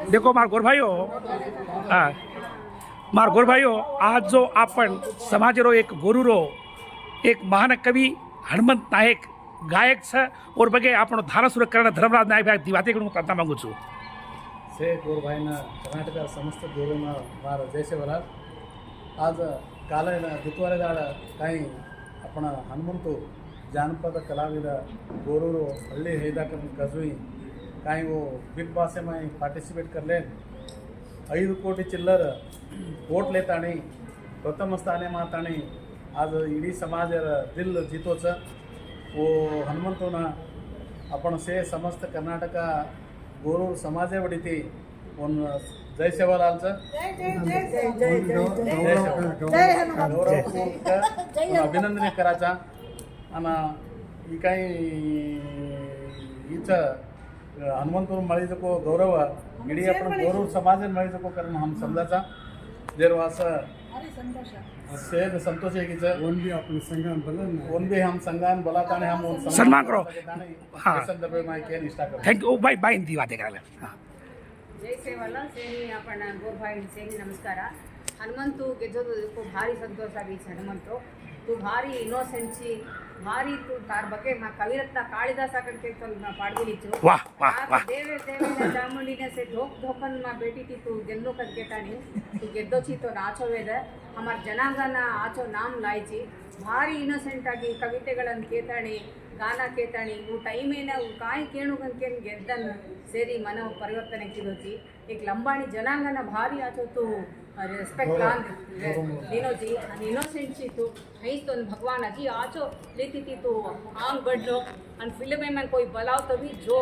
देखो मार गोर भाईओ હા માર ગોર ભાઈઓ આજ જો આપણ સમાજરો એક ગુરુરો એક મહાન કવિ હનુમંત નાયક ગાયક છે ઓર બગે આપણો ધારાસુર કરણ ધર્મરાજ નાયક ભાઈ વાતે હું કરતા માંગુ છું ಸೇ ಗೋರ್ಬಾಯಿನ ಕರ್ನಾಟಕ ಸಮಸ್ತ ಗೋರುನ ಮಾರ ಜಯಸೇವರಾಜ್ आज ಕಾಲೇನ ದುತ್ವಾರೆದಾಳ ಕಾಯಿ आपण ಹನುಮಂತು ಜಾನಪದ ಕಲಾವಿದ गोरूरो हल्ली हैदाकन कजुई कांई वो बिग बॉस माई पार्टिसिपेट करलेत ऐ दु कोटी चिल्लर कोट लेताणी गौतम स्थानीय माताणी आज इडी समाज दिल जितो च ओ हनुमंतुणा अपन से समस्त कर्नाटक गौरू समाज बटी थी जय सेवा लाल चयन अभिनंदनी करा छा ಹನುಮಂತರು ಮಳಿದಕ್ಕೂ ಗೌರವ ಇಡೀ ಅಪ್ಪನ ಗೌರವ ಸಮಾಜ ಮಳಿದಕ್ಕೂ ಕಾರಣ ನಮ್ಮ ಸಂದಾಸ ದೇರ್ವಾಸ ಸೇದ ಸಂತೋಷ ಆಗಿದ್ದ ಒಂದಿ ಅಪ್ಪನ ಸಂಘ ಬಲ ಒಂದಿ ಹಮ್ ಸಂಘ ಬಲ ತಾನೆ ಹಮ್ ಒಂದು ಸನ್ಮಾನ ಕರೋ ಹಾ ಸಂದರ್ಭ ಮಾಹಿತಿ ಏನು ಇಷ್ಟ ಆಗ್ತದೆ ಥ್ಯಾಂಕ್ ಯು ಬೈ ಬೈ ಇಂತೀವಿ ಅದೇ ಕರಲ್ಲ ಜೈ ಸೇವಲ್ಲ ಸೇನಿ ಅಪ್ಪಣ್ಣ ಗೋಭಾಯಿ ಸೇನಿ ನಮಸ್ಕಾರ ಹನುಮಂತು ಗೆದ್ದೋದು ಭಾರಿ ಸಂತೋಷ ಆಗಿ ಹನುಮಂತು ತು ಭಾರಿ ಇನ್ನೋಸೆನ್ಸಿ ತಾರ್ ನಾ ದೇವೆ ಧೋಕ್ ಧೋಕನ್ ಮಾ ತಿತ್ತು ಗೆದ್ದೋ ಅಮರ್ ಜನಾಂಗನ ಆಚೋ ನಾಮ್ ಲಾಯ್ಚಿ ಭಾರಿ ಇನ್ನೋಸೆಂಟ್ ಆಗಿ ಕವಿತೆಗಳನ್ನು ಕೇತಾಣಿ ಗಾನ ಕೇತಾಣಿ. ಇವು ಟೈಮೇನ ಕಾಯಿ ಕೇಣುಗಂಕೇನು ಗೆದ್ದನ್ನು ಸೇರಿ ಮನೋ ಪರಿವರ್ತನೆ ಕಿದೋಚಿ ಈಗ ಲಂಬಾಣಿ ಜನಾಂಗನ ಭಾರಿ ಆಚೋತು ರೆಸ್ಪೆಕ್ಟ್ ನೀನು ಜಿ ಇನ್ನೋಸೆನ್ಸ್ ಇತ್ತು ಐತು ಒಂದು ಭಗವಾನ ಜಿ ಆಚೋ ರೀತಿತ್ತು આમ ગઢલો. અને ફિલ્મ એમાં કોઈ બલાવ તો બી જો.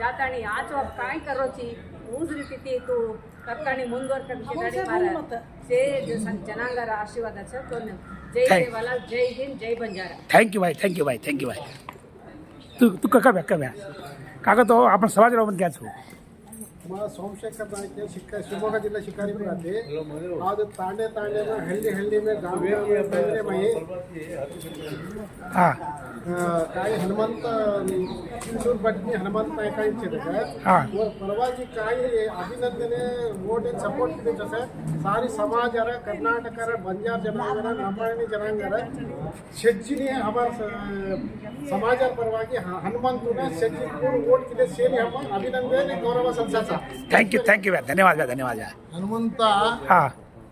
જાતાણી આચો કાંઈ કરો છી. હું જ રીતિથી તું કરતાની ಮುಂದುವರ್ಕೊಂಡು જે જનાંગರ આશીર્વાદ છે તો જય દેવાલા જય હિન્દ જય બંજારા થેન્ક યુ ભાઈ થેન્ક યુ ભાઈ થેન્ક યુ ભાઈ. તું તું કકા બે કકા કાકા તો આપણે સવાજ રાવણ ક્યાં છું. मैं सोमशेखर नायक शिक्षा शिवमोग ज़िले शिकारीपुर आज ताने ताने में हल्ली हल्ली में गाँव में हनुमंत चिंचूर पटनी नायक और अभिनंदने वोट सपोर्ट जैसे सारी समाज कर्नाटक बंजार जनांग रामायणी जनांग अरे छज्जी समाज परवा की हनुमंत वोट के हम अभिनंदन गौरव संसार थँक्यू थँक्यू भ्या धन्यवाद भ्या धन्यवाद भ्या हनुमंता हा.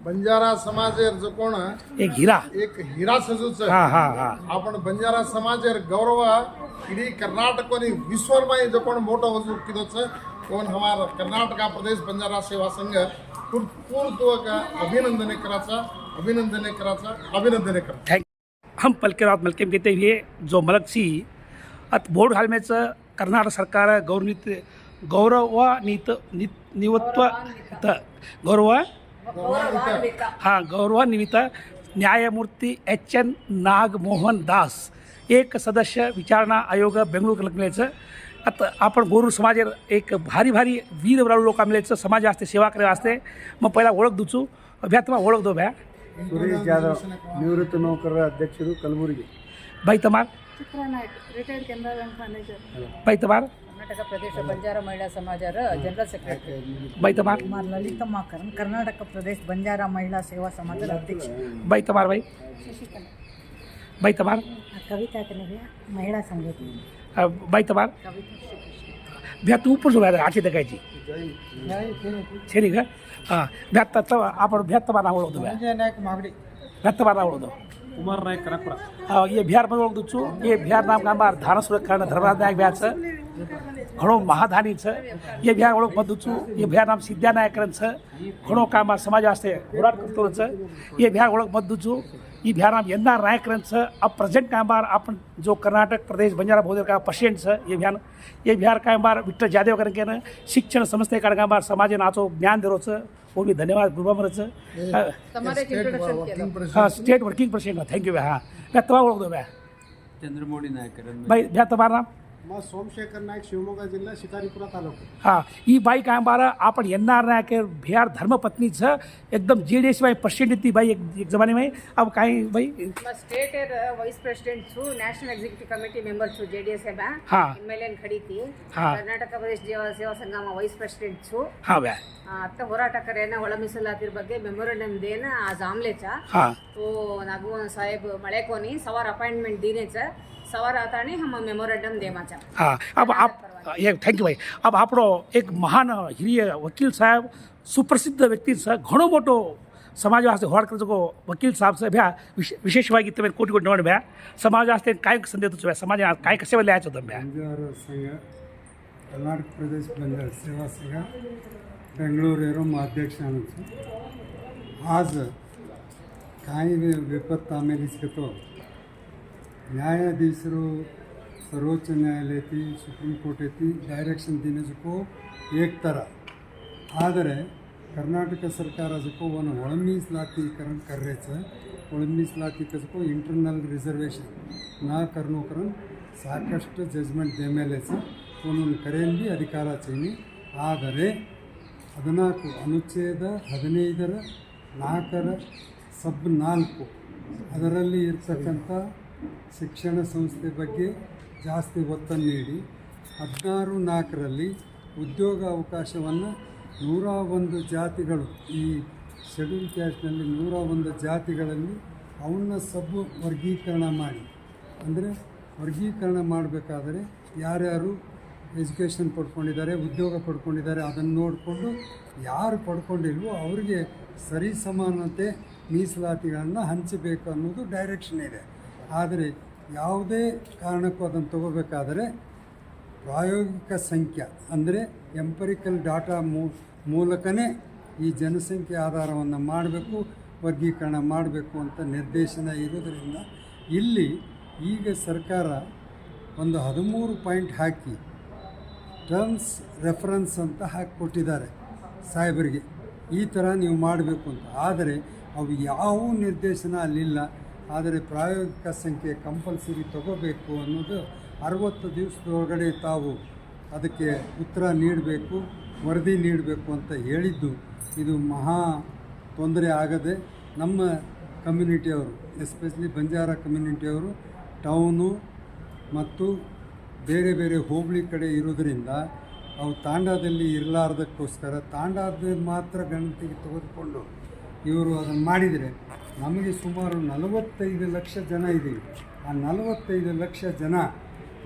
बंजारा समाजेर जो कोण एक हिरा. एक हिरा सजूच. हा हा हा. आपण बंजारा समाजेर गौरव इडी कर्नाटक आणि विश्वर जो कोण मोठं वजू किदोच कोण हमार कर्नाटका प्रदेश बंजारा सेवा संघ पूर्वपूर्वक अभिनंदने कराचा अभिनंदने कराचा अभिनंदने कर थँक्यू हम पलके रात मलकेम कहते हुए जो मलक सी अत बोर्ड हाल में कर्नाटक सरकार गौरवित गौरवान्वित नि निवत्व गौरवा? हां गौरवान्वित न्यायमूर्ती एच एन नागमोहन दास. एक सदस्य विचारणा आयोग बेंगळूर लग्नाचं आता आपण गोरू समाज एक भारी भारी वीर बराडू लोक आमल्याचं समाज असते सेवा करे असते. मग पहिला ओळख दुचू भ्या तुम्हाला ओळख दो भ्या. जाधव निवृत्त नौकर अध्यक्ष कलबुर्गी. बाई तमार. बाई तमार. ಕರ್ನಾಟಕ ಪ್ರದೇಶ ಬಂಜಾರ ಮಹಿಳಾ ಸಮಾಜರ general secretary by Tamar Kumar Lalithamma Karan Karnataka ಪ್ರದೇಶ ಬಂಜಾರ ಮಹಿಳಾ ಸೇವಾ ಸಮಾಜದ ಅಧ್ಯಕ್ಷ बाई तमार बाई ಶಶಿಕಲಾ बाई तमार ಕವಿತಾ ಕನಗೆ ಮಹಿಳಾ ಸಂಘಟನೆ अ, बाई तमार भ्या तू पण जो आठी दगायची ಸರಿ ಈಗ ಹಾಂ ಭ್ಯಾತ್ತ ತವ आपण ಭ್ಯಾತ್ತ ಬಾರ ಓಳೋದು ಭ್ಯಾ ನಾಯಕ್ ಮಾಗಡಿ ಭ್ಯಾತ್ತ ಬಾರ ಓಳೋದು ಕುಮಾರ್ ನಾಯಕ್ ಕನಕಪುರ ये बिहार मध्ये ओळखतो हे बिहार नाम कामार धारा सुरक्षा धर्मराज नायक ઘણો મહાધાની છે એ ભ્યા ઘણો બધું છું એ ભ્યા નામ સિદ્ધાનાયકરન છે ઘણો કામ આ સમાજ વાસ્તે હોરાટ કરતો છે એ ભ્યા ઘણો બધું છું એ ભ્યા નામ યંદા નાયકરન છે આ પ્રેઝન્ટ કાંબાર આપણ જો કર્ણાટક પ્રદેશ બંજારા ભોદર का पेशेंट છે એ ભ્યાન એ ભ્યાર કાંબાર વિઠ્ઠલ જાદેવ કરે કે શિક્ષણ સંસ્થે કાળ કાંબાર સમાજે નાચો જ્ઞાન દેરો છે वो भी धन्यवाद गुरुबाबर हाँ state working president thank you भैया हाँ मैं तबाह ओळख दो भैया चंद्रमौली नायकर भाई भैया तुम्हारा नाम मग सोमशेखर नाईक शिवमोगा जिल्हा शिकारीपुरा तालुका હા એ ભાઈ કાંઈ બારા આપણ એનઆર ના કે બિહાર ધર્મપત્ની છે એકદમ જેડીએસ ભાઈ પ્રેસિડેન્ટ હતી ભાઈ એક એક જમાનામાં अब કાંઈ ભાઈ સ્ટેટ વાઇસ પ્રેસિડેન્ટ છું નેશનલ એક્ઝિક્યુટિવ કમિટી મેમ્બર છું જેડીએસ એમાં હા. એમએલએન ખડી હતી હા. ಕರ್ನಾಟಕ ಪ್ರದೇಶ ಸೇವಾ ಸೇವಾ ಸಂಘಮ ವೈಸ್ ಪ್ರೆಸಿಡೆಂಟ್ છું હા ભાઈ ಆ, ಅತ್ತ ಹೋರಾಟಗಾರೇನ ಒಳ ಮೀಸಲಾತಿರ ಬಗ್ಗೆ ಮೆಮೊರಂಡಮ್ ದೇನ ಆಜ್ ಆಮ್ಲೆಚ હા तो नागू साहेब मळे कोणी सवार अपॉइंटमेंट दिनेचं સવારાતાને હમ મેમોરેન્ડમ દેવા ચા હા अब आप ये થેન્ક યુ ભાઈ अब આપણો એક મહાન હિરિય વકીલ સાહેબ સુપ્રસિદ્ધ વ્યક્તિ સહ ઘણો મોટો ಸಮಾಜವಾಸ್ತೆ ಹೋರಾಡ್ಕೊಳ್ಬೇಕು ವಕೀಲ್ ಸಾಹಬ್ ಸಭ್ಯ ವಿಶೇ ವಿಶೇಷವಾಗಿ ತಮ್ಮ ಕೋಟಿಕೋಟಿ ನೋಡಿ ಬ್ಯಾ ಸಮಾಜವಾಸ್ತೆ ಕಾಯಕ ಸಂದೇತ ಸಮಾಜ ಕಾಯಕ ಸೇವೆ ಆಯ್ತು ಬ್ಯಾ ಸಂಘ ಕರ್ನಾಟಕ ಪ್ರದೇಶ ಬಂಜಾರ ಸೇವಾ ಸಂಘ ಬೆಂಗಳೂರು ಇರೋ ಮಾಧ್ಯಕ್ಷ ಆನಂದ್ ಆಜ್ ಕಾಯಿ ವಿಪತ್ತು ಆಮೇಲೆ ಸಿಗತ್ತೋ ನ್ಯಾಯಾಧೀಶರು ಸರ್ವೋಚ್ಚ ನ್ಯಾಯಾಲಯ ಐತಿ ಸುಪ್ರೀಂ ಕೋರ್ಟ್ ಐತಿ ಡೈರೆಕ್ಷನ್ ದಿನಜಕ್ಕೂ ಏಕ್ತರ. ಆದರೆ ಕರ್ನಾಟಕ ಸರ್ಕಾರ ಅದಕ್ಕೂ ಒಂದು ಒಳ ಮೀಸಲಾತೀಕರಣ ಕರ್ರೇಚ ಒಳ ಇಂಟರ್ನಲ್ ರಿಸರ್ವೇಷನ್ ನಾ ಕರ್ನೋಕರನ್ ಸಾಕಷ್ಟು ಜಜ್ಮೆಂಟ್ ದೇ ಮೇಲೆ ಒಂದೊಂದು ಕರೆಯಲ್ಲಿ ಅಧಿಕಾರ ಚೀನಿ ಆದರೆ ಹದಿನಾಲ್ಕು, ಅನುಚ್ಛೇದ ಹದಿನೈದರ ನಾಲ್ಕರ ಸಬ್ ನಾಲ್ಕು. ಅದರಲ್ಲಿ ಇರ್ತಕ್ಕಂಥ ಶಿಕ್ಷಣ ಸಂಸ್ಥೆ ಬಗ್ಗೆ ಜಾಸ್ತಿ ಒತ್ತನ್ನು ನೀಡಿ ಹದಿನಾರು ನಾಲ್ಕರಲ್ಲಿ ಉದ್ಯೋಗ ಅವಕಾಶವನ್ನು ನೂರ ಒಂದು ಜಾತಿಗಳು, ಈ ಶೆಡ್ಯೂಲ್ ಕ್ಯಾಸ್ಟ್ನಲ್ಲಿ ನೂರ ಒಂದು ಜಾತಿಗಳಲ್ಲಿ ಅವನ್ನ ಸಬ್ ವರ್ಗೀಕರಣ ಮಾಡಿ. ಅಂದರೆ ವರ್ಗೀಕರಣ ಮಾಡಬೇಕಾದರೆ ಯಾರ್ಯಾರು ಎಜುಕೇಷನ್ ಪಡ್ಕೊಂಡಿದ್ದಾರೆ, ಉದ್ಯೋಗ ಪಡ್ಕೊಂಡಿದ್ದಾರೆ, ಅದನ್ನು ನೋಡಿಕೊಂಡು ಯಾರು ಪಡ್ಕೊಂಡಿಲ್ವೋ ಅವರಿಗೆ ಸರಿ ಸಮಾನತೆ ಮೀಸಲಾತಿಗಳನ್ನು ಹಂಚಬೇಕು ಅನ್ನೋದು ಡೈರೆಕ್ಷನ್ ಇದೆ. ಆದರೆ ಯಾವುದೇ ಕಾರಣಕ್ಕೂ ಅದನ್ನು ತಗೋಬೇಕಾದರೆ ಪ್ರಾಯೋಗಿಕ ಸಂಖ್ಯೆ, ಅಂದರೆ ಎಂಪರಿಕಲ್ ಡಾಟಾ ಮೂಲಕನೇ ಈ ಜನಸಂಖ್ಯೆ ಆಧಾರವನ್ನು ಮಾಡಬೇಕು, ವರ್ಗೀಕರಣ ಮಾಡಬೇಕು ಅಂತ ನಿರ್ದೇಶನ ಇರೋದರಿಂದ ಇಲ್ಲಿ ಈಗ ಸರ್ಕಾರ ಒಂದು ಹದಿಮೂರು ಪಾಯಿಂಟ್ ಹಾಕಿ ಟರ್ಮ್ಸ್ ರೆಫರೆನ್ಸ್ ಅಂತ ಹಾಕಿ ಕೊಟ್ಟಿದ್ದಾರೆ ಸಾಹೇಬರಿಗೆ. ಈ ಥರ ನೀವು ಮಾಡಬೇಕು ಅಂತ. ಆದರೆ ಅವು ಯಾವ ನಿರ್ದೇಶನ ಅಲ್ಲಿಲ್ಲ. ಆದರೆ ಪ್ರಾಯೋಗಿಕ ಸಂಖ್ಯೆ ಕಂಪಲ್ಸರಿ ತಗೋಬೇಕು ಅನ್ನೋದು ಅರವತ್ತು ದಿವಸದೊಳಗಡೆ ತಾವು ಅದಕ್ಕೆ ಉತ್ತರ ನೀಡಬೇಕು, ವರದಿ ನೀಡಬೇಕು ಅಂತ ಹೇಳಿದ್ದು ಇದು ಮಹಾ ತೊಂದರೆ ಆಗದೆ ನಮ್ಮ ಕಮ್ಯುನಿಟಿಯವರು, ಎಸ್ಪೆಷಲಿ ಬಂಜಾರ ಕಮ್ಯುನಿಟಿಯವರು, ಟೌನು ಮತ್ತು ಬೇರೆ ಬೇರೆ ಹೋಬಳಿ ಕಡೆ ಇರೋದರಿಂದ ಅವು ತಾಂಡಾದಲ್ಲಿ ಇರಲಾರ್ದಕ್ಕೋಸ್ಕರ ತಾಂಡಾದ ಮಾತ್ರ ಗಣತಿಗೆ ತೆಗೆದುಕೊಂಡು ಇವರು ಅದನ್ನು ಮಾಡಿದರೆ ನಮಗೆ ಸುಮಾರು ನಲವತ್ತೈದು ಲಕ್ಷ ಜನ ಇದ್ದೀವಿ. ಆ ನಲವತ್ತೈದು ಲಕ್ಷ ಜನ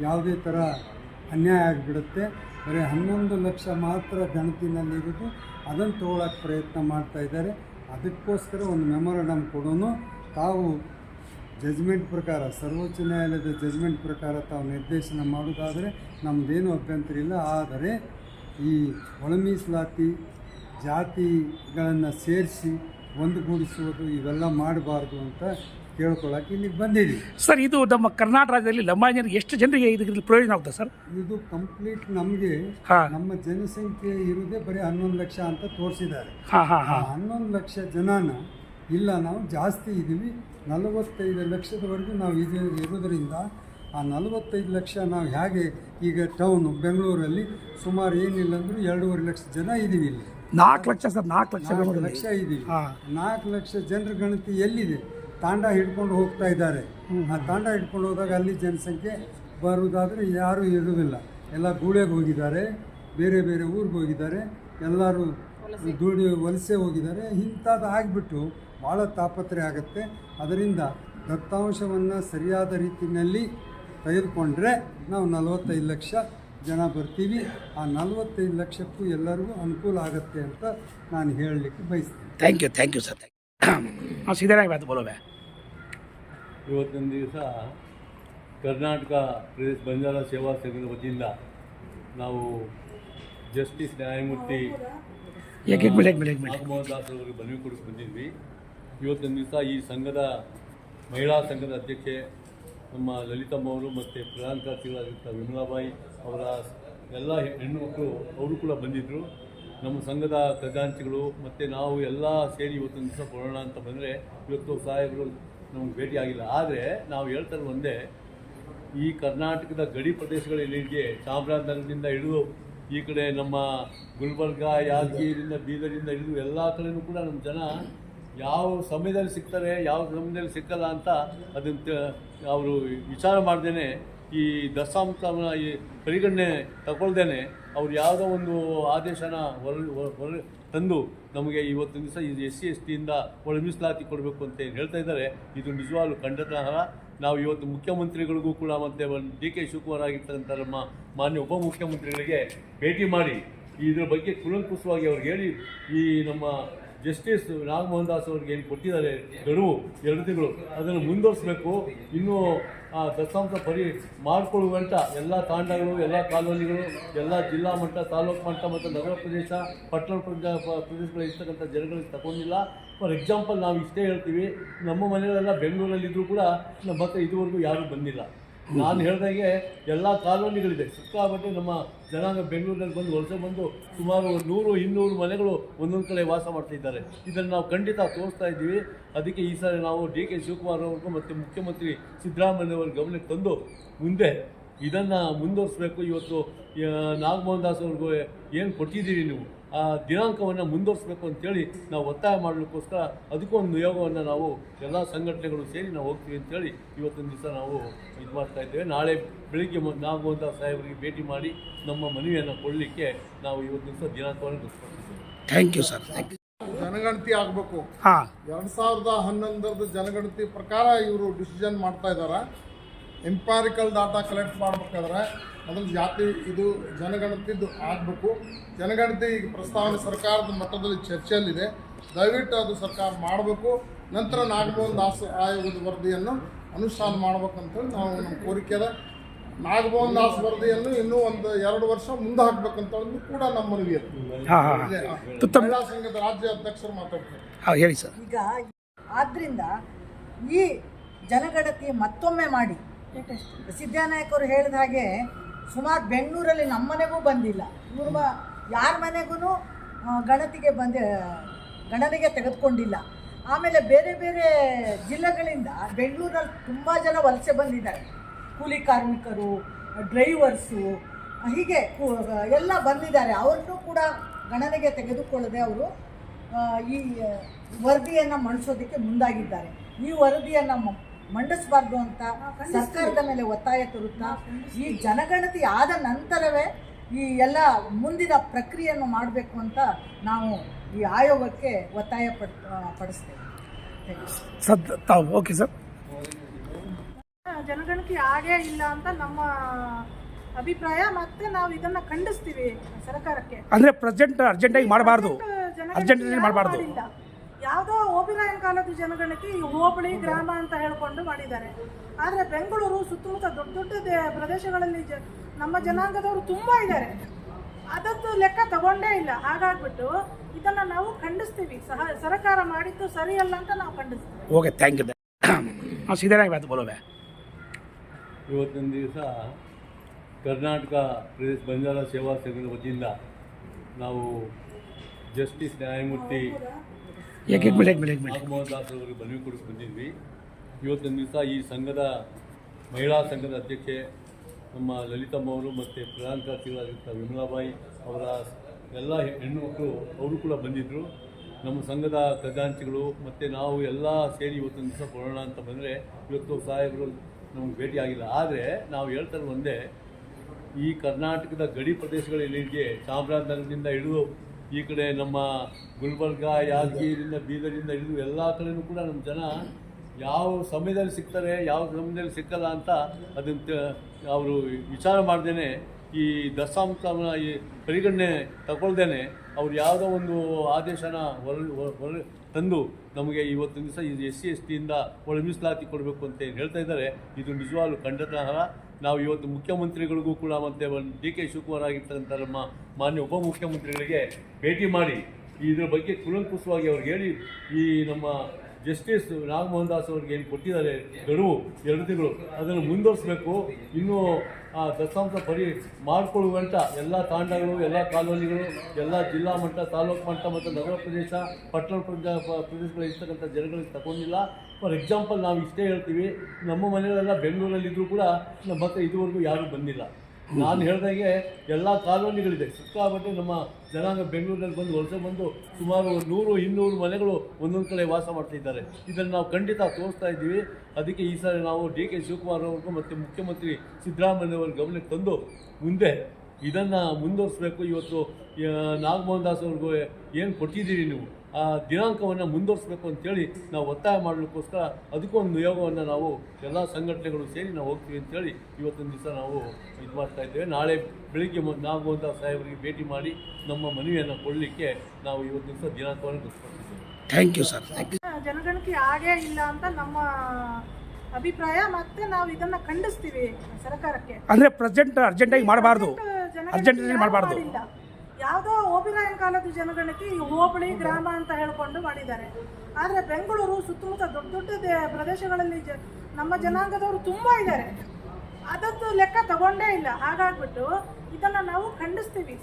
ಯಾವುದೇ ಥರ ಅನ್ಯಾಯ ಆಗಿಬಿಡುತ್ತೆ. ಬರೀ ಹನ್ನೊಂದು ಲಕ್ಷ ಮಾತ್ರ ಗಣತಿನಲ್ಲಿರೋದು ಅದನ್ನು ತೊಗೊಳಕ್ಕೆ ಪ್ರಯತ್ನ ಮಾಡ್ತಾ ಇದ್ದಾರೆ. ಅದಕ್ಕೋಸ್ಕರ ಒಂದು ಮೆಮೊರಂಡಮ್ ಕೊಡೋನು. ತಾವು ಜಜ್ಮೆಂಟ್ ಪ್ರಕಾರ, ಸರ್ವೋಚ್ಚ ನ್ಯಾಯಾಲಯದ ಜಜ್ಮೆಂಟ್ ಪ್ರಕಾರ ತಾವು ನಿರ್ದೇಶನ ಮಾಡೋದಾದರೆ ನಮ್ಮದೇನು ಅಭ್ಯಂತರ ಇಲ್ಲ. ಆದರೆ ಈ ಒಳ ಮೀಸಲಾತಿ ಜಾತಿಗಳನ್ನು ಸೇರಿಸಿ ಒಂದುಗೂಡಿಸುವುದು ಇವೆಲ್ಲ ಮಾಡಬಾರ್ದು ಅಂತ ಕೇಳ್ಕೊಳ್ಳೋಕೆ ಇಲ್ಲಿಗೆ ಬಂದಿದ್ದೀವಿ. ಸರ್ ಇದು ನಮ್ಮ ಕರ್ನಾಟಕ ರಾಜ್ಯದಲ್ಲಿ ಲಂಬಾಣಿಯರಿಗೆ ಎಷ್ಟು ಜನರಿಗೆ ಇದರಲ್ಲಿ ಪ್ರಯೋಜನ ಆಗುತ್ತೆ ಸರ್? ಇದು ಕಂಪ್ಲೀಟ್ ನಮಗೆ. ನಮ್ಮ ಜನಸಂಖ್ಯೆ ಇರುವುದೇ ಬರೀ ಹನ್ನೊಂದು ಲಕ್ಷ ಅಂತ ತೋರಿಸಿದ್ದಾರೆ. ಹನ್ನೊಂದು ಲಕ್ಷ ಜನನ ಇಲ್ಲ ನಾವು ಜಾಸ್ತಿ ಇದ್ದೀವಿ. ನಲವತ್ತೈದು ಲಕ್ಷದವರೆಗೂ ನಾವು ಇದು ಇರೋದರಿಂದ ಆ ನಲವತ್ತೈದು ಲಕ್ಷ ನಾವು ಹೇಗೆ ಈಗ ಟೌನು ಬೆಂಗಳೂರಲ್ಲಿ ಸುಮಾರು ಏನಿಲ್ಲ ಅಂದರೂ ಎರಡೂವರೆ ಲಕ್ಷ ಜನ ಇದ್ದೀವಿ ಇಲ್ಲಿ. ನಾಲ್ಕು ಲಕ್ಷ ಸರ್ ನಾಲ್ಕು ಲಕ್ಷ ನಾಲ್ಕು. ಲಕ್ಷ ಇದೆ. ಹಾ. ನಾಲ್ಕು ಲಕ್ಷ ಜನರ ಗಣತಿ ಎಲ್ಲಿದೆ? ತಾಂಡ ಹಿಡ್ಕೊಂಡು ಹೋಗ್ತಾ ಇದ್ದಾರೆ. ಆ ತಾಂಡ ಹಿಡ್ಕೊಂಡು ಹೋದಾಗ ಅಲ್ಲಿ ಜನಸಂಖ್ಯೆ ಬರುವುದಾದರೆ ಯಾರೂ ಇರುವುದಿಲ್ಲ. ಎಲ್ಲ ಗೂಳೆಗೆ ಹೋಗಿದ್ದಾರೆ ಬೇರೆ ಬೇರೆ ಊರಿಗೆ ಹೋಗಿದ್ದಾರೆ ಎಲ್ಲರೂ ದುಡಿ ವಲಸೆ ಹೋಗಿದ್ದಾರೆ. ಇಂಥದ್ದು ಆಗಿಬಿಟ್ಟು ಭಾಳ ತಾಪತ್ರೆ ಆಗುತ್ತೆ. ಅದರಿಂದ ದತ್ತಾಂಶವನ್ನು ಸರಿಯಾದ ರೀತಿಯಲ್ಲಿ ತೆಗೆದುಕೊಂಡ್ರೆ ನಾವು ನಲವತ್ತೈದು ಲಕ್ಷ ಜನ ಬರ್ತೀವಿ. ಆ ನಲವತ್ತೈದು ಲಕ್ಷಕ್ಕೂ ಎಲ್ಲರಿಗೂ ಅನುಕೂಲ ಆಗುತ್ತೆ ಅಂತ ನಾನು ಹೇಳಲಿಕ್ಕೆ ಬಯಸ್ತೀನಿ. Thank you thank you sir ಹಾಂ ಸಿದ್ದರಾಮಯ್ಯ ಬಾತ್ ಬೋಲೋ ಭ್ಯಾ ಇವತ್ತಿನ ದಿವಸ ಕರ್ನಾಟಕ ಪ್ರದೇಶ ಬಂಜಾರ ಸೇವಾ ಸಂಘದ ವತಿಯಿಂದ ನಾವು ಜಸ್ಟಿಸ್ ನ್ಯಾಯಮೂರ್ತಿ ನಾಗಮೋಹನ್ ದಾಸ್ ಅವರಿಗೆ ಮನವಿ ಕೊಡಕ್ಕೆ ಬಂದಿದ್ವಿ. ಇವತ್ತಿನ ದಿವಸ ಈ ಸಂಘದ ಮಹಿಳಾ ಸಂಘದ ಅಧ್ಯಕ್ಷೆ ನಮ್ಮ ಲಲಿತಮ್ಮ ಅವರು ಮತ್ತು ಪ್ರಧಾನ ಕಾರ್ಯದರ್ಶಿಗಳಾಗಿದ್ದ ವಿಮಲಾಬಾಯಿ ಅವರ ಎಲ್ಲ ಹೆಣ್ಣು ಮಕ್ಕಳು ಅವರು ಕೂಡ ಬಂದಿದ್ದರು ನಮ್ಮ ಸಂಘದ ಖಜಾಂಚಿಗಳು ಮತ್ತು ನಾವು ಎಲ್ಲ ಸೇರಿ ಇವತ್ತೊಂದು ದಿವಸ ಕೊಡೋಣ ಅಂತ ಬಂದರೆ ಇವತ್ತು ಸಾಹೇಬರು ನಮಗೆ ಭೇಟಿ ಆಗಿಲ್ಲ. ಆದರೆ ನಾವು ಹೇಳ್ತಾರೆ ಒಂದೇ, ಈ ಕರ್ನಾಟಕದ ಗಡಿ ಪ್ರದೇಶಗಳಿಗೆ ಚಾಮರಾಜನಗರದಿಂದ ಹಿಡಿದು ಈ ಕಡೆ ನಮ್ಮ ಗುಲ್ಬರ್ಗ, ಯಾದಗಿರಿಯಿಂದ ಬೀದರಿಂದ ಹಿಡಿದು ಎಲ್ಲ ಕಡೆನೂ ಕೂಡ ನಮ್ಮ ಜನ ಯಾವ ಸಮಯದಲ್ಲಿ ಸಿಗ್ತಾರೆ, ಯಾವ ಸಮಯದಲ್ಲಿ ಸಿಕ್ಕಲ್ಲ ಅಂತ ಅದನ್ನು ಅವರು ವಿಚಾರ ಮಾಡ್ದೇ ಈ ದತ್ತಾಂಶನ ಈ ಪರಿಗಣನೆ ತಗೊಳ್ದೇನೆ, ಅವ್ರು ಯಾವುದೋ ಒಂದು ಆದೇಶನ ಹೊರ ಹೊರ ತಂದು ನಮಗೆ ಇವತ್ತಿನ ದಿವಸ ಇದು ಎಸ್ ಸಿ, ಎಸ್ ಟಿಯಿಂದ ಒಳ ಮೀಸಲಾತಿ ಕೊಡಬೇಕು ಅಂತ ಹೇಳ್ತಾ ಇದ್ದಾರೆ, ಇದು ನಿಜವಾಗ್ಲೂ ಖಂಡನಾರ್ಹ ನಾವು ಇವತ್ತು ಮುಖ್ಯಮಂತ್ರಿಗಳಿಗೂ ಕೂಡ ಮತ್ತು ಡಿ ಕೆ ಶಿವಕುಮಾರ್ ಆಗಿರ್ತಕ್ಕಂಥ ನಮ್ಮ ಮಾನ್ಯ ಉಪಮುಖ್ಯಮಂತ್ರಿಗಳಿಗೆ ಭೇಟಿ ಮಾಡಿ, ಇದ್ರ ಬಗ್ಗೆ ಕುಲಂಕುಷವಾಗಿ ಅವ್ರಿಗೆ ಹೇಳಿ, ಈ ನಮ್ಮ ಜಸ್ಟಿಸ್ ನಾಗಮೋಹನ್ ದಾಸ್ ಅವ್ರಿಗೆ ಏನು ಕೊಟ್ಟಿದ್ದಾರೆ ಗಡುವು ಎರಡು ತಿಂಗಳು, ಅದನ್ನು ಮುಂದುವರಿಸಬೇಕು. ಇನ್ನೂ, ಆ, ದತ್ತಾಂಶ ಪರಿ ಮಾಡಿಕೊಳ್ಳುವಂಥ ಎಲ್ಲ ತಾಂಡಗಳು, ಎಲ್ಲ ಕಾಲೋನಿಗಳು, ಎಲ್ಲ ಜಿಲ್ಲಾ ಮಟ್ಟ, ತಾಲೂಕು ಮಟ್ಟ ಮತ್ತು ನಗರ ಪ್ರದೇಶ, ಪಟ್ಟಣ ಪ್ರದೇಶ ಪ್ರದೇಶಗಳು ಇರ್ತಕ್ಕಂಥ ಜನಗಳಿಗೆ ತಗೊಂಡಿಲ್ಲ. ಫಾರ್ ಎಕ್ಸಾಂಪಲ್ ನಾವು ಇಷ್ಟೇ ಹೇಳ್ತೀವಿ, ನಮ್ಮ ಮನೆಯಲ್ಲೆಲ್ಲ ಬೆಂಗಳೂರಲ್ಲಿದ್ದರೂ ಕೂಡ ನಮ್ಮ ಹತ್ರ ಇದುವರೆಗೂ ಯಾರೂ ಬಂದಿಲ್ಲ. ನಾನು ಹೇಳ್ದಾಗೆ ಎಲ್ಲ ಕಾಲೋನಿಗಳಿದೆ. ಸಿಕ್ಕಾಪಟ್ಟೆ ನಮ್ಮ ಜನಾಂಗ ಬೆಂಗಳೂರಿನಲ್ಲಿ ಬಂದು ವಲಸೆ ಬಂದು ಸುಮಾರು ನೂರು, ಇನ್ನೂರು ಮನೆಗಳು ಒಂದೊಂದು ಕಡೆ ವಾಸ ಮಾಡ್ತಾ ಇದ್ದಾರೆ. ಇದನ್ನು ನಾವು ಖಂಡಿತ ತೋರಿಸ್ತಾ ಇದ್ದೀವಿ. ಅದಕ್ಕೆ ಈ ಸಾರಿ ನಾವು ಡಿ ಕೆ ಶಿವಕುಮಾರ್ ಅವ್ರಿಗೂ ಮತ್ತು ಮುಖ್ಯಮಂತ್ರಿ ಸಿದ್ದರಾಮಯ್ಯವ್ರ ಗಮನಕ್ಕೆ ತಂದು ಮುಂದೆ ಇದನ್ನು ಮುಂದುವರಿಸಬೇಕು. ಇವತ್ತು ನಾಗಮೋಹನ್ ದಾಸ್ ಅವ್ರಿಗೂ ಏನು ಕೊಟ್ಟಿದ್ದೀರಿ ನೀವು? ದಿನಾಂಕವನ್ನು ಮುಂದುವರಿಸಬೇಕು ಅಂತೇಳಿ ನಾವು ಒತ್ತಾಯ ಮಾಡಲಿಕ್ಕೋಸ್ಕರ ಅದಕ್ಕೂ ಒಂದು ನಿಯೋಗವನ್ನು ನಾವು ಎಲ್ಲ ಸಂಘಟನೆಗಳು ಸೇರಿ ನಾವು ಹೋಗ್ತೀವಿ ಅಂತೇಳಿ ಇವತ್ತಿನ ದಿವಸ ನಾವು ಇದು ಮಾಡ್ತಾ ಇದ್ದೇವೆ. ನಾಳೆ ಬೆಳಿಗ್ಗೆ ದಾಸ್ ಸಾಹೇಬರಿಗೆ ಭೇಟಿ ಮಾಡಿ ನಮ್ಮ ಮನವಿಯನ್ನು ಕೊಡಲಿಕ್ಕೆ ನಾವು ಇವತ್ತಿನ ದಿವಸ ದಿನಾಂಕವನ್ನು ಗೊತ್ತುಪಡಿಸಿದ್ದೇವೆ thank you sir thank you ಜನಗಣತಿ ಆಗಬೇಕು. ಎರಡ್ ಎರಡು ಸಾವಿರದ ಹನ್ನೊಂದರದ ಜನಗಣತಿ ಪ್ರಕಾರ ಇವರು ಡಿಸಿಷನ್ ಮಾಡ್ತಾ ಇದ್ದಾರೆ ಎಂಪಾರಿಕಲ್ ಡಾಟಾ ಕಲೆಕ್ಟ್ ಮಾಡ್ಬೇಕಾದ್ರೆ ಮೊದಲು ಜಾತಿ ಇದು ಜನಗಣತಿದ್ದು ಆಗಬೇಕು. ಜನಗಣತಿ ಈಗ ಪ್ರಸ್ತಾವನೆ ಸರ್ಕಾರದ ಮಟ್ಟದಲ್ಲಿ ಚರ್ಚೆಯಲ್ಲಿದೆ. ದಯವಿಟ್ಟು ಅದು ಸರ್ಕಾರ ಮಾಡಬೇಕು. ನಂತರ ನಾಗಮೋಹನ್ ದಾಸ್ ಆಯೋಗದ ವರದಿಯನ್ನು ಅನುಷ್ಠಾನ ಮಾಡ್ಬೇಕಂತೇಳಿ ನಾವು ನಮ್ಮ ಕೋರಿಕೆ ಅದ ನಾಗಮೋಹನ್ ದಾಸ್ ವರದಿಯನ್ನು ಇನ್ನೂ ಒಂದು ಎರಡು ವರ್ಷ ಮುಂದೆ ಹಾಕ್ಬೇಕಂತೇಳಿ ಕೂಡ ನಮ್ಮ ಮನವಿ ಇದೆ. ಮಹಿಳಾ ಸಂಘದ ರಾಜ್ಯ ಅಧ್ಯಕ್ಷರು ಮಾತಾಡ್ತಾರೆ. ಹೇಳಿ ಸರ್. ಈಗ ಆದ್ದರಿಂದ ಈ ಜನಗಣತಿ ಮತ್ತೊಮ್ಮೆ ಮಾಡಿ ಸಿದ್ದನಾಯಕರು ಹೇಳಿದ ಹಾಗೆ ಸುಮಾರು ಬೆಂಗಳೂರಲ್ಲಿ ನಮ್ಮ ಮನೆಗೂ ಬಂದಿಲ್ಲ. ಇವರು ಯಾರ ಮನೆಗೂ ಗಣತಿಗೆ ಬಂದ, ಗಣನೆಗೆ ತೆಗೆದುಕೊಂಡಿಲ್ಲ. ಆಮೇಲೆ ಬೇರೆ ಬೇರೆ ಜಿಲ್ಲೆಗಳಿಂದ ಬೆಂಗಳೂರಲ್ಲಿ ತುಂಬ ಜನ ವಲಸೆ ಬಂದಿದ್ದಾರೆ. ಕೂಲಿ ಕಾರ್ಮಿಕರು, ಡ್ರೈವರ್ಸು, ಹೀಗೆ ಎಲ್ಲ ಬಂದಿದ್ದಾರೆ. ಅವ್ರನ್ನೂ ಕೂಡ ಗಣನೆಗೆ ತೆಗೆದುಕೊಳ್ಳದೆ ಅವರು ಈ ವರದಿಯನ್ನು ಮಂಡಿಸೋದಕ್ಕೆ ಮುಂದಾಗಿದ್ದಾರೆ. ಈ ವರದಿಯನ್ನು ಮಂಡಿಸಬಾರ್ದು ಅಂತ ಸರ್ಕಾರದ ಮೇಲೆ ಒತ್ತಾಯ ತರುತ್ತಾ ಈ ಜನಗಣತಿ ಆದ ನಂತರವೇ ಈ ಎಲ್ಲ ಮುಂದಿನ ಪ್ರಕ್ರಿಯೆಯನ್ನು ಮಾಡಬೇಕು ಅಂತ ನಾವು ಈ ಆಯೋಗಕ್ಕೆ ಒತ್ತಾಯ ಪಡ್ ಪಡಿಸ್ತೇವೆ. ಸದ್ ತಾವು ಓಕೆ ಸರ್ ಜನಗಣತಿ ಆಗೇ ಇಲ್ಲ ಅಂತ ನಮ್ಮ ಅಭಿಪ್ರಾಯ ಮತ್ತೆ ನಾವು ಇದನ್ನ ಖಂಡಿಸ್ತೀವಿ ಸರ್ಕಾರಕ್ಕೆ. ಅಂದ್ರೆ ಪ್ರೆಸೆಂಟ್ ಅರ್ಜೆಂಟಾಗಿ ಮಾಡಬಾರ್ದು. ಜನಗಣತಿ ಅರ್ಜೆಂಟಾಗಿ ಮಾಡಬಾರ್ದು. ಮಾಡಿಲ್ಲ. ಯಾವುದೋ ಓಬಿರಾಯನ್ ಕಾಲದ ಜನಗಣತಿ ಹೋಬಳಿ ಗ್ರಾಮ ಅಂತ ಹೇಳ್ಕೊಂಡು ಮಾಡಿದ್ದಾರೆ. ಆದರೆ ಬೆಂಗಳೂರು ಸುತ್ತಮುತ್ತ ದೊಡ್ಡ ದೊಡ್ಡ ದೇ- ಪ್ರದೇಶಗಳಲ್ಲಿ ಜ ನಮ್ಮ ಜನಾಂಗದವರು ತುಂಬ ಇದ್ದಾರೆ. ಅದದ್ದು ಲೆಕ್ಕ ತಗೊಂಡೇ ಇಲ್ಲ. ಹಾಗಾಗ್ಬಿಟ್ಟು ಇದನ್ನು ನಾವು ಖಂಡಿಸ್ತೀವಿ. ಸಹ ಸರ್ಕಾರ ಮಾಡಿದ್ದು ಸರಿಯಲ್ಲ ಅಂತ ನಾವು ಖಂಡಿಸ್ತೀವಿ. ಓಕೆ ಥ್ಯಾಂಕ್ ಯು ಹಾಂ ಸಿದ್ದರಾಮಯ್ಯ ಇವತ್ತಿನ ದಿವಸ ಕರ್ನಾಟಕ ಪ್ರದೇಶ ಬಂಜಾರ ಸೇವಾ ಸಂಘದ ವತಿಯಿಂದ ನಾವು ಜಸ್ಟಿಸ್ ನ್ಯಾಯಮೂರ್ತಿ ಏಕ್ ಮಿನಿಟ್ ಮಿನಿಟ್ ಮಿನಿಟ್ ಮನವಿ ಬಂದಿದ್ವಿ. ಇವತ್ತಿನ ದಿವಸ ಈ ಸಂಘದ ಮಹಿಳಾ ಸಂಘದ ಅಧ್ಯಕ್ಷೆ ನಮ್ಮ ಲಲಿತಮ್ಮ ಅವರು ಮತ್ತು ಪ್ರಧಾನ ಕಾರ್ಯದರ್ಶಿಗಳಾಗಿರ್ತ ವಿಮಲಾಬಾಯಿ ಅವರ ಎಲ್ಲ ಹೆಣ್ಣು ಮಕ್ಕಳು ಅವರು ಕೂಡ ಬಂದಿದ್ದರು ನಮ್ಮ ಸಂಘದ ಖಜಾಂಚಿಗಳು ಮತ್ತು ನಾವು ಎಲ್ಲ ಸೇರಿ ಇವತ್ತಿನ ದಿವಸ ಕೊಡೋಣ ಅಂತ ಬಂದರೆ ಇವತ್ತು ಸಾಹೇಬರು ನಮಗೆ ಭೇಟಿ ಆಗಿಲ್ಲ. ಆದರೆ ನಾವು ಹೇಳ್ತಾರೆ ಒಂದೇ ಈ ಕರ್ನಾಟಕದ ಗಡಿ ಪ್ರದೇಶಗಳಲ್ಲಿ ಚಾಮರಾಜನಗರದಿಂದ ಹಿಡಿದು ಈ ಕಡೆ ನಮ್ಮ ಗುಲ್ಬರ್ಗ ಯಾದಗಿರಿಂದ ಬೀದರಿಂದ ಹಿಡಿದು ಎಲ್ಲ ಕಡೆಯೂ ಕೂಡ ನಮ್ಮ ಜನ ಯಾವ ಸಮಯದಲ್ಲಿ ಸಿಗ್ತಾರೆ, ಯಾವ ಸಮಯದಲ್ಲಿ ಸಿಕ್ಕಲ್ಲ ಅಂತ ಅದನ್ನು ಅವರು ವಿಚಾರ ಮಾಡ್ದೇ ಈ ದತ್ತಾಂಶನ ಈ ಪರಿಗಣನೆ ತಗೊಳ್ದೇನೆ. ಅವ್ರು ಯಾವುದೋ ಒಂದು ಆದೇಶನ ಹೊರ- ಹೊರ ತಂದು ನಮಗೆ ಇವತ್ತಿನ ದಿವಸ ಇದು ಎಸ್ ಸಿ, ಎಸ್ ಟಿಯಿಂದ ಒಳ ಮೀಸಲಾತಿ ಕೊಡಬೇಕು ಅಂತ ಹೇಳ್ತಾ ಇದ್ದಾರೆ. ಇದು ನಿಜವಾಗ್ಲೂ ಖಂಡನಾರ್ಹ ನಾವು ಇವತ್ತು ಮುಖ್ಯಮಂತ್ರಿಗಳಿಗೂ ಕೂಡ ಮತ್ತೆ ಡಿ ಕೆ ಶಿವಕುಮಾರ್ ಆಗಿರ್ತಕ್ಕಂಥ ನಮ್ಮ ಮಾನ್ಯ ಉಪಮುಖ್ಯಮಂತ್ರಿಗಳಿಗೆ ಭೇಟಿ ಮಾಡಿ ಇದರ ಬಗ್ಗೆ ಕುಲಂಕುಷವಾಗಿ ಅವ್ರಿಗೆ ಹೇಳಿ ಈ ನಮ್ಮ ಜಸ್ಟಿಸ್ ನಾಗಮೋಹನ್ ದಾಸ್ ಅವ್ರಿಗೆ ಏನು ಕೊಟ್ಟಿದ್ದಾರೆ ಗಡುವು ಎರಡು ತಿಂಗಳು. ಅದನ್ನು ಮುಂದುವರಿಸಬೇಕು. ಇನ್ನೂ, ಆ, ದತ್ತಾಂಶ ಪರಿ ಮಾಡಿಕೊಳ್ಳುವಂಥ ಎಲ್ಲ ತಾಂಡಗಳು, ಎಲ್ಲ ಕಾಲೋನಿಗಳು, ಎಲ್ಲ ಜಿಲ್ಲಾ ಮಟ್ಟ, ತಾಲೂಕು ಮಟ್ಟ ಮತ್ತು ನಗರ ಪ್ರದೇಶ, ಪಟ್ಟಣ ಪ್ರದೇಶ ಪ್ರದೇಶಗಳಲ್ಲಿ ಇರ್ತಕ್ಕಂಥ ಜನಗಳಿಗೆ ತಗೊಂಡಿಲ್ಲ. ಫಾರ್ ಎಕ್ಸಾಂಪಲ್ ನಾವು ಇಷ್ಟೇ ಹೇಳ್ತೀವಿ, ನಮ್ಮ ಮನೆಯಲ್ಲೆಲ್ಲ ಬೆಂಗಳೂರಲ್ಲಿದ್ದರೂ ಕೂಡ ನಮ್ಮ ಹತ್ರ ಇದುವರೆಗೂ ಯಾರೂ ಬಂದಿಲ್ಲ. ನಾನು ಹೇಳ್ದಾಗೆ ಎಲ್ಲ ಕಾಲೋನಿಗಳಿದೆ. ಸಿಕ್ಕಾಪಟ್ಟೆ ನಮ್ಮ ಜನಾಂಗ ಬೆಂಗಳೂರಿನಲ್ಲಿ ಬಂದು ವಲಸೆ ಬಂದು ಸುಮಾರು ನೂರು, ಇನ್ನೂರು ಮನೆಗಳು ಒಂದೊಂದು ಕಡೆ ವಾಸ ಮಾಡ್ತಾ ಇದ್ದಾರೆ. ಇದನ್ನು ನಾವು ಖಂಡಿತ ತೋರಿಸ್ತಾ ಇದ್ದೀವಿ. ಅದಕ್ಕೆ ಈ ಸಾರಿ ನಾವು ಡಿ ಕೆ ಶಿವಕುಮಾರ್ ಅವ್ರಿಗೂ ಮತ್ತು ಮುಖ್ಯಮಂತ್ರಿ ಸಿದ್ದರಾಮಯ್ಯ ಅವ್ರ ಗಮನಕ್ಕೆ ತಂದು ಮುಂದೆ ಇದನ್ನು ಮುಂದುವರಿಸಬೇಕು. ಇವತ್ತು ನಾಗಮೋಹನ್ ದಾಸ್ ಅವ್ರಿಗೂ ಏನು ಕೊಟ್ಟಿದ್ದೀರಿ ನೀವು? ದಿನಾಂಕವನ್ನು ಮುಂದುವರಿಸಬೇಕು ಅಂತೇಳಿ ನಾವು ಒತ್ತಾಯ ಮಾಡಲಿಕ್ಕೋಸ್ಕರ ಅದಕ್ಕೂ ಒಂದು ನಿಯೋಗವನ್ನು ನಾವು ಎಲ್ಲ ಸಂಘಟನೆಗಳು ಸೇರಿ ನಾವು ಹೋಗ್ತೀವಿ ಅಂತೇಳಿ ಇವತ್ತೊಂದು ದಿವಸ ನಾವು ಇದು ಮಾಡ್ತಾ ಇದ್ದೇವೆ. ನಾಳೆ ಬೆಳಿಗ್ಗೆ ದಾಸ್ ಸಾಹೇಬರಿಗೆ ಭೇಟಿ ಮಾಡಿ ನಮ್ಮ ಮನವಿಯನ್ನು ಕೊಡಲಿಕ್ಕೆ ನಾವು ಇವತ್ತು ದಿವಸ ದಿನಾಂಕವನ್ನು ಗೊತ್ತುಪಡಿಸಿದ್ದೇವೆ thank you sir. Thank you. ಜನಗಣತಿ ಆಗೇ ಇಲ್ಲ ಅಂತ ನಮ್ಮ ಅಭಿಪ್ರಾಯ ಮತ್ತೆ ನಾವು ಇದನ್ನ ಖಂಡಿಸ್ತೀವಿ ಸರ್ಕಾರಕ್ಕೆ. ಅಂದ್ರೆ ಪ್ರೆಸೆಂಟ್ ಅರ್ಜೆಂಟಾಗಿ ಮಾಡಬಾರ್ದು. ಅರ್ಜೆಂಟ್ ಮಾಡಬಾರ್ದು. ಯಾವುದೋ ಓಬಿರಾಯನ್ ಕಾಲದ ಜನಗಣತಿ ಈ ಹೋಬಳಿ ಗ್ರಾಮ ಅಂತ ಹೇಳ್ಕೊಂಡು ಮಾಡಿದ್ದಾರೆ. ಆದರೆ ಬೆಂಗಳೂರು ಸುತ್ತಮುತ್ತ ದೊಡ್ಡ ದೊಡ್ಡ ದೇ- ಪ್ರದೇಶಗಳಲ್ಲಿ ಜ ನಮ್ಮ ಜನಾಂಗದವರು ತುಂಬ ಇದ್ದಾರೆ. ಅದದ್ದು ಲೆಕ್ಕ ತಗೊಂಡೇ ಇಲ್ಲ. ಹಾಗಾಗ್ಬಿಟ್ಟು ಇದನ್ನು ನಾವು ಖಂಡಿಸ್ತೀವಿ.